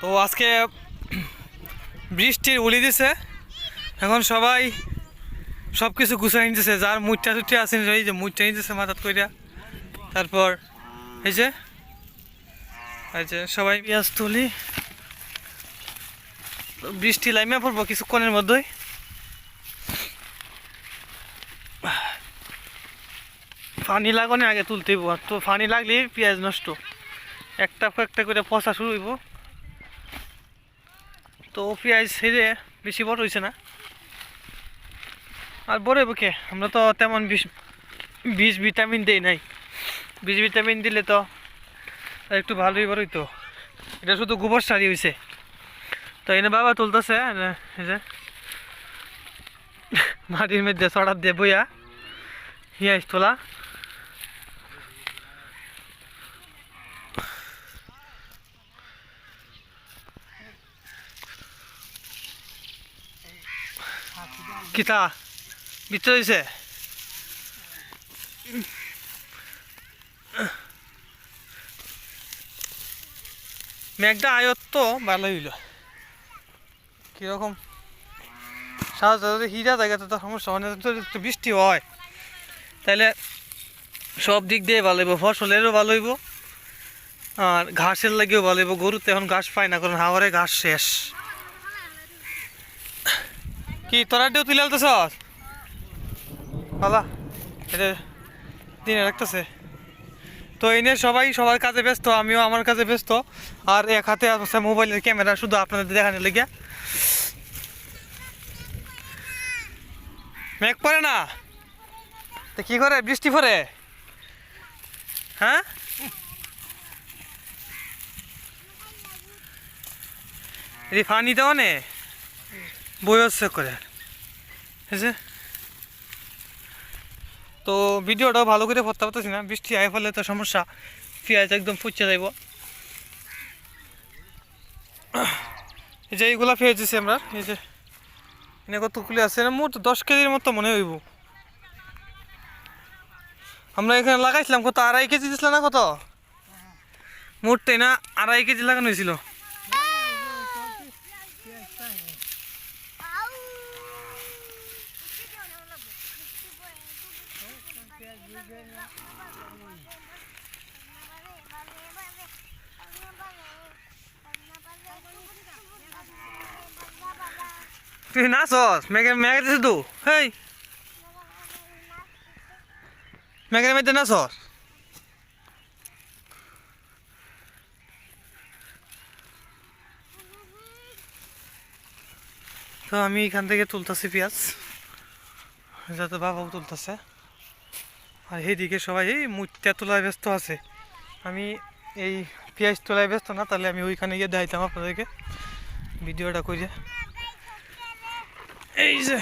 তো আজকে বৃষ্টির উলি দিছে। এখন সবাই সব কিছু গুছাই নিতেছে। যার মুঠটা টুটে আছে এই যে মুঠটা নিতেছে মাথাত কইরা। তারপর এই যে সবাই পেঁয়াজ তুলি। বৃষ্টি লাইমে পড়ব কিছুক্ষণের মধ্যেই। পানি লাগানো, আগে তুলতে হইব। তো পানি লাগলে পেঁয়াজ নষ্ট। একটা একটা করে পচা শুরু হইব। তো পেঁয়াজ সেরে বেশি বড় হয়েছে না। আর বড় হইব কে? আমরা তো তেমন বিষ ভিটামিন দেই নাই। বীজ ভিটামিন দিলে তো একটু ভালোই বড় হইতো। এটা শুধু গোবর সারি হয়েছে তো এনে বাবা তুলতেছে যে মাটির মধ্যে চড়ার দিয়ে বইয়া, হিয়াইস তোলা। কিতা? ভিতরে হয়েছে মেঘটা আয়ত তো ভালো হইল কীরকম যদি হিরা জায়গাতে তো সমস্যা হয় না যদি বৃষ্টি হয় তাহলে সব দিক দিয়ে ভালো হইব ফসলেরও ভালো হইব আর ঘাসের লাগেও ভালো হইব গরুতে এখন ঘাস পায় না, কারণ হাওয়ারে ঘাস শেষ। কি, তোরা ডিউ তুলে আলতেছ ভালা এটা দিনে রাখতেছে। তো এই নিয়ে সবাই সবার কাজে ব্যস্ত, আমিও আমার কাজে ব্যস্ত। আর এক হাতে আছে মোবাইলের ক্যামেরা, শুধু আপনাদের দেখানোর লেগে। মেঘ পড়ে না? তো কি করে, বৃষ্টি পড়ে? হ্যাঁ? পানি দেওয়া নে হচ্ছে করে। বুঝছে তো ভিডিওটাও ভালো করে করতে পারতেছি না। বৃষ্টি আয় ফলে তো সমস্যা। পেঁয়াজ একদম ফুচে যাইব। এই যে এইগুলা পেয়েছি আমরা। এই যে এনে কতগুলি আছে? মোট দশ কেজির মতো মনে হইব। আমরা এখানে লাগাইছিলাম কত? আড়াই কেজি দিছিল না কত? মোট তাই না? আড়াই কেজি লাগানো হয়েছিল। তুই নাচস মেঘে মেঘে দিছে তো। হেই। মেঘের মধ্যে নাচস তো আমি এখান থেকে তুলতেছি পেঁয়াজ। যাতে বাবাও তুলতেছে। আর এইদিকে সবাই এই মুটটা তোলায় ব্যস্ত আছে। আমি এই পেঁয়াজ তোলায় ব্যস্ত না, তাহলে আমি ওইখানে গিয়ে দেখাইতাম আপনাদেরকে। ভিডিওটা করে এই যে।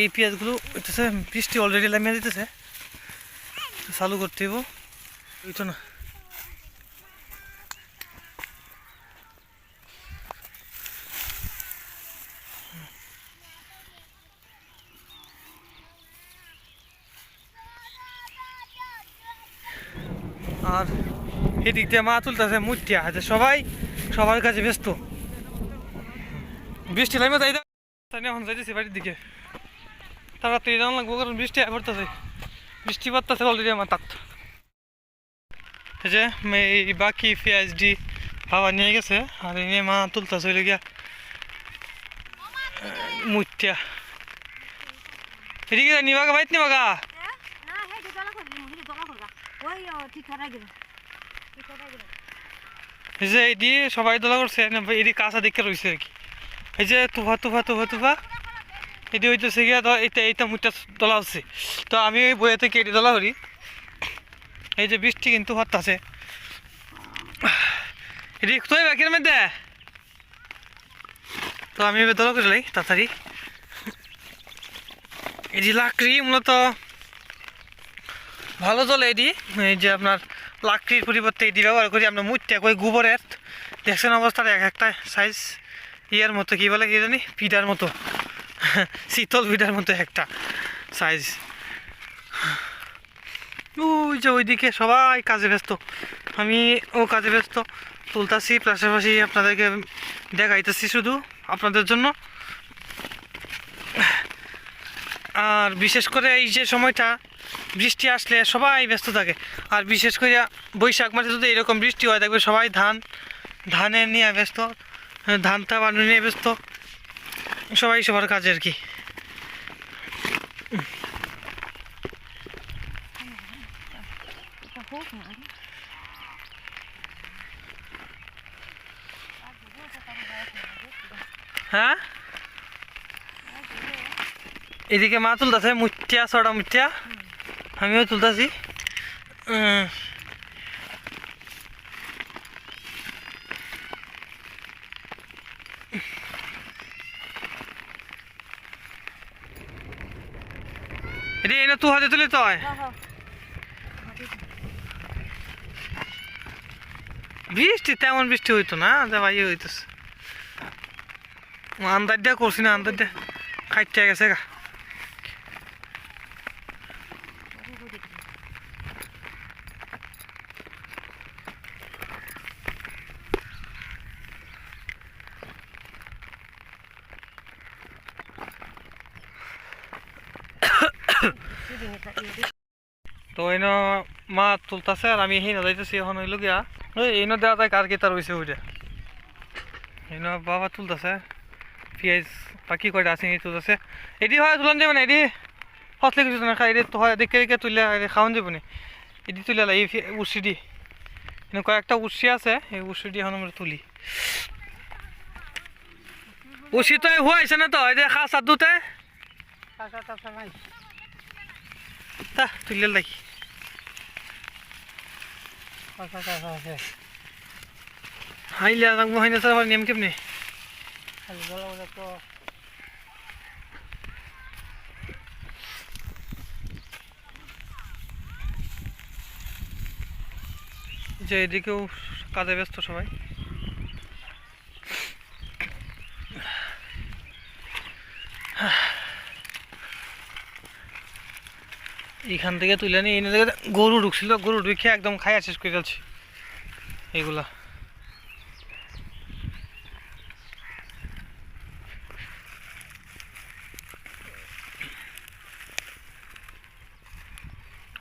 এই পেঁয়াজগুলো হইতেছে, বৃষ্টি অলরেডি লামিয়ে দিতেছে। চালু করতে হইব। ওই তো না। আর এদিক দিয়ে মা তুলতেছে মুটিয়া আছে সবাই, সবার কাছে ব্যস্ত। বৃষ্টি লাইমে তাই তাই এখন যাইতেছি বাড়ির দিকে। তাড়াতাড়ি জানা লাগবো কারণ বৃষ্টি পড়তেছে। বৃষ্টি পড়তেছে অলরেডি আমার তাত। যে এই বাকি পিএইচডি বাবা নিয়ে গেছে, আর এই নিয়ে মা তুলতেছে ওই গিয়া মুটিয়া এদিকে নিবাগা বাইত নিবাগা। যে এদি সবাই দোলা করছে না এদি কাঁচা দেখে রয়েছে আর কি। এই যে তুফা তুফা তুফা তুফা। এদি হইতেছে গিয়া তো এইটা এইটা মুখটা দলা হচ্ছে। তো আমি ওই বইয়ে থেকে এটি দলা করি? এই যে বৃষ্টি কিন্তু হচ্ছে এটি তুই বাকির মধ্যে? তো আমি দলা করে লাই, তাড়াতাড়ি। এটি লাকড়ি মূলত। ভালো জল এটি। এই যে আপনার লাকড়ির পরিবর্তে এটি ব্যবহার করি। আমরা মুটটা কই গোবরের। দেখছেন অবস্থাটা এক একটা সাইজ ইয়ার মতো, কি বলে কি জানি পিঠার মতো। শীতল পিঠার মতো একটা সাইজ ওই যে ওইদিকে সবাই কাজে ব্যস্ত। আমি ও কাজে ব্যস্ত। তুলতাছি, পাশাপাশি আপনাদেরকে দেখাইতেছি শুধু আপনাদের জন্য। আর বিশেষ করে এই যে সময়টা, বৃষ্টি আসলে সবাই ব্যস্ত থাকে। আর বিশেষ করে বৈশাখ মাসে যদি এরকম বৃষ্টি হয়, দেখবে সবাই ধান, ধানের নিয়ে ব্যস্ত। ধানটা বানানো নিয়ে ব্যস্ত। সবাই সবার কাজে আর কি। হ্যাঁ? এদিকে মা তুলতেছে মুঠিয়া ছড়া মুঠিয়া আমিও তুলতেছি। তু হাতে তুলে তো হয়। হ্যাঁ বৃষ্টি তেমন বৃষ্টি হইতো না যা ভাই হইতেছে। আন্দাজ দিয়া করছি না আন্দাজ দিয়া খাইতে গেছে গা তো এন মা তুলতাছে আর আমি এই না যাইতেছি এখন হইল গিয়া। ওই এই না দেওয়া যায় কার কি তার হইছে ওইটা এই না বাবা তুলতাছে পিঁয়াজ বাকি কয়টা আছে তুলতাছে। এটি হয় তুলান যাবে না এটি হসলে কিছু না খাই এটি তো হয় দেখে দেখে তুলে খাওয়ান যাব না এটি তুলে এই উর্সি দি। কয়েকটা উর্সি আছে এই উর্সি দি এখন আমরা তুলি। উর্সি তো হুয়াইছে না তো যে খাস আর দুতে তুলে লাগি। হাইলে রাখব হাইলে স্যার নেম নিয়ম কেমনি? যে এদিকেও কাজে ব্যস্ত সবাই। এইখান থেকে তুলে নিয়ে এনে দেখে গরু ঢুকছিল, গরু ঢুকে একদম খাইয়া শেষ করে যাচ্ছি এগুলা।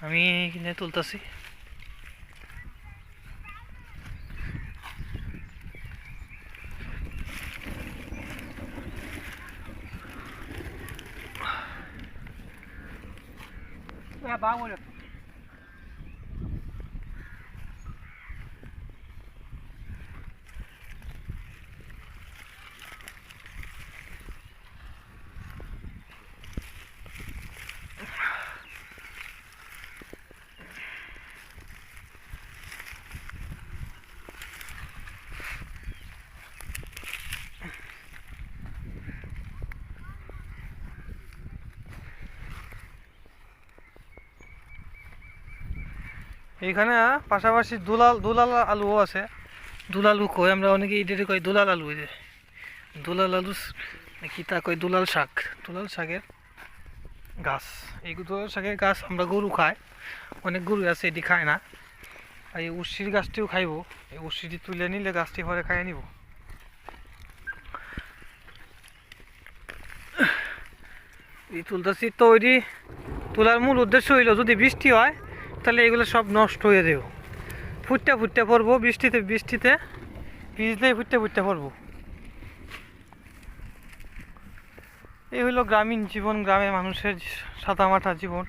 আমি কিনে তুলতেছি। ભાવ ઓળખ এইখানে পাশাপাশি দুলাল দুলাল আলুও আছে। দুলালু কই? আমরা অনেকে ইডেরে কই দুলাল আলু যে। দুলাল আলু কি তা কই? দুলাল শাক। দুলাল শাকের গাছ। এই দুলাল শাকের গাছ আমরা গরু খাই। অনেক গরু আছে, এটি খায় না। আর এই উর্সির গাছটিও খাইব। এই উর্সিটি তুলে নিলে গাছটি পরে খাইয়ে নিব। এই তুলতেছি তো ওইটি তোলার মূল উদ্দেশ্য হইল যদি বৃষ্টি হয় তাহলে এগুলো সব নষ্ট হয়ে দেব ফুটতে ফুটতে পড়ব বৃষ্টিতে বৃষ্টিতে ভিজলেই ফুটতে ফুটতে পড়ব এই হলো গ্রামীণ জীবন, গ্রামের মানুষের সাদামাটা জীবন,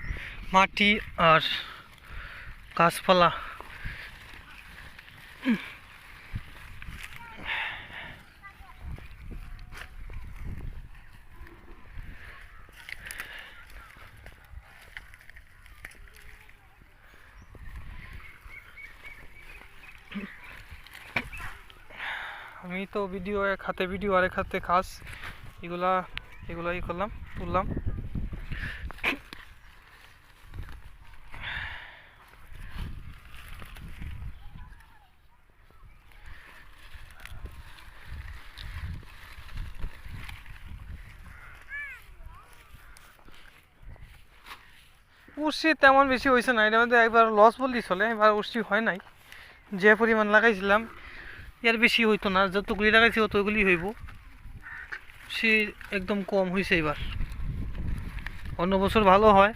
মাটি আর গাছপালা আমি তো ভিডিও এক হাতে ভিডিও আর এক হাতে কাজ। এগুলা এগুলা ই করলাম, তুললাম। উর্ষি তেমন বেশি হয়েছে না, এটার মধ্যে একবার লস বললেই চলে, এবার উর্ষি হয় নাই। যে পরিমাণ লাগাইছিলাম এর বেশি হইতো না, যতগুলি লাগাইছি অতগুলি হইব। সে একদম কম হয়েছে এবার। অন্য বছর ভালো হয়,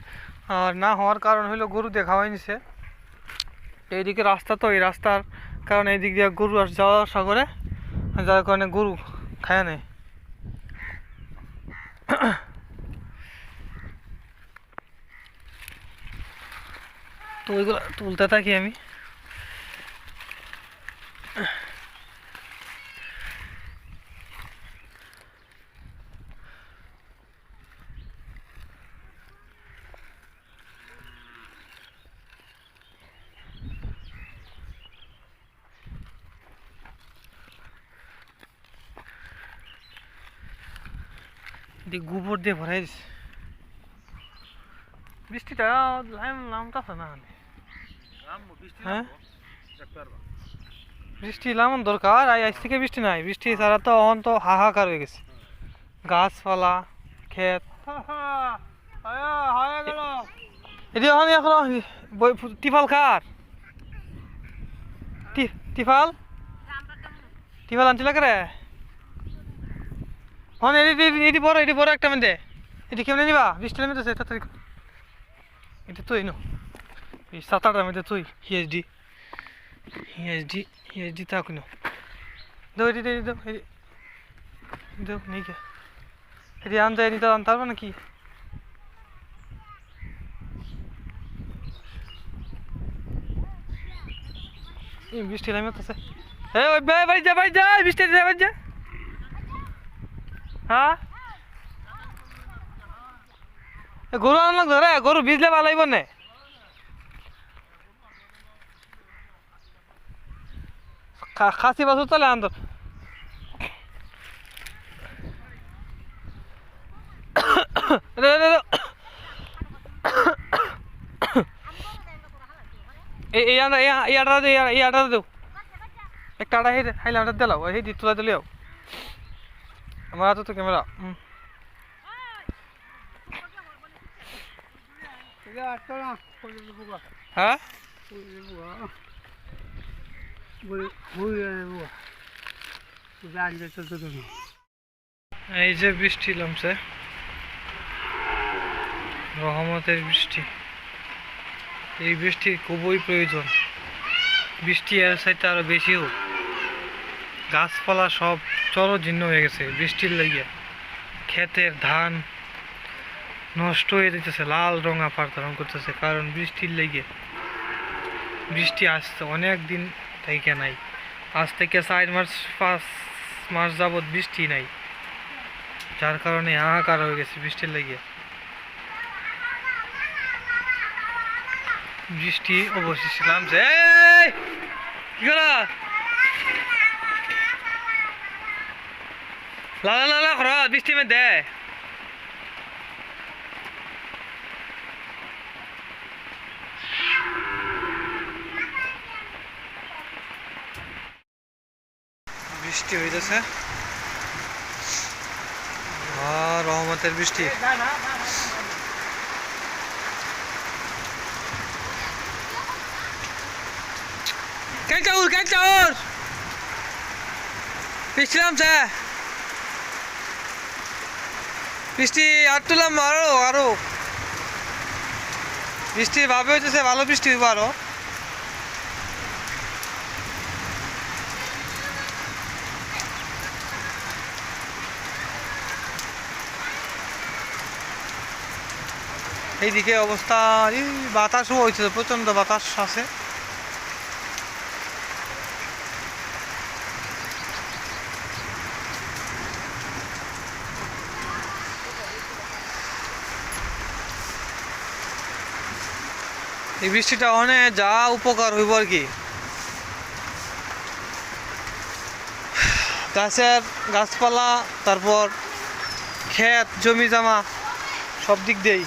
আর না হওয়ার কারণ হলো গরু দেখা হয়নিছে এইদিকে রাস্তা তো, এই রাস্তার কারণে এই দিক দিয়ে গরু আর যাওয়া আসা করে, যার কারণে গরু খায় নেয় তো ওইগুলো তুলতে থাকি আমি। দিয়ে গোবর দিয়ে ভরাই দিছে। বৃষ্টিটা লাইম নামতাছে না হ্যাঁ? বৃষ্টি লামন দরকার আই আজ থেকে বৃষ্টি নাই। বৃষ্টি ছাড়া তো অন তো হাহাকার হয়ে গেছে। গাছপালা ক্ষেত। এটি এখন এখন টিফাল টি- টিফাল? টিফাল আনছিল কে রে হন এটি এটি- বড় এটি বড় একটা মেন্দে এটি কেমনে নিবা? বৃষ্টি নামে তো তাড়াতাড়ি। এটা তুই নো। এই সাত আটটার মধ্যে তুই হিএসডি হিএসডি হিএসডি তা কোনো দাও, এটি এটি, দাও এটি। দাও নেই কে এটি আনতে এটি আনতে পারবে নাকি? এই, বৃষ্টি নামে তো এই, ওই বে বাড়ি যা বাড়ি যা, বৃষ্টি যা বাড়ি যা। হ্যাঁ? গরু আনলাম ধরে গরু ভিজলে ভালো লাগবে না। খাসি বাছুর তাহলে আনতো। এই এই আটা এই এই আটা এই দেও একটা আটা হাইলে আটা দিলাও দি তুলা দিলেও আমার হাতে তো ক্যামেরা। হ্যাঁ? এই যে বৃষ্টি নামছে। রহমতের বৃষ্টি। এই বৃষ্টি খুবই প্রয়োজন। বৃষ্টি এর সাইতে আরও বেশি হোক। গাছপালা সব চরজীর্ণ হয়ে গেছে, বৃষ্টির লাগিয়ে ক্ষেতের ধান নষ্ট হয়ে যেতেছে লাল রঙ আপার ধারণ করতেছে, কারণ বৃষ্টির লেগে বৃষ্টি আসছে, অনেক দিন থেকে নাই আজ থেকে চার মাস, পাঁচ মাস যাবৎ বৃষ্টি নাই, যার কারণে হাহাকার হয়ে গেছে বৃষ্টির লেগে বৃষ্টি অবশেষে নামছে! কি করো? লালা লালা করো বৃষ্টি মে দে বৃষ্টি হইতেছে আর রহমতের বৃষ্টি কেন চাউর কেন চাউর বৃষ্টি নামছে বৃষ্টি আর তুলাম আরও আরও। বৃষ্টি ভাবে হইতেছে, ভালো বৃষ্টি হইব আরও। এইদিকে অবস্থা বাতাসও হয়েছে প্রচণ্ড বাতাস আছে। এই বৃষ্টিটা অনেক যা উপকার হইব আর কি। গাছের গাছপালা, তারপর ক্ষেত জমি জামা সব দিক দিয়েই।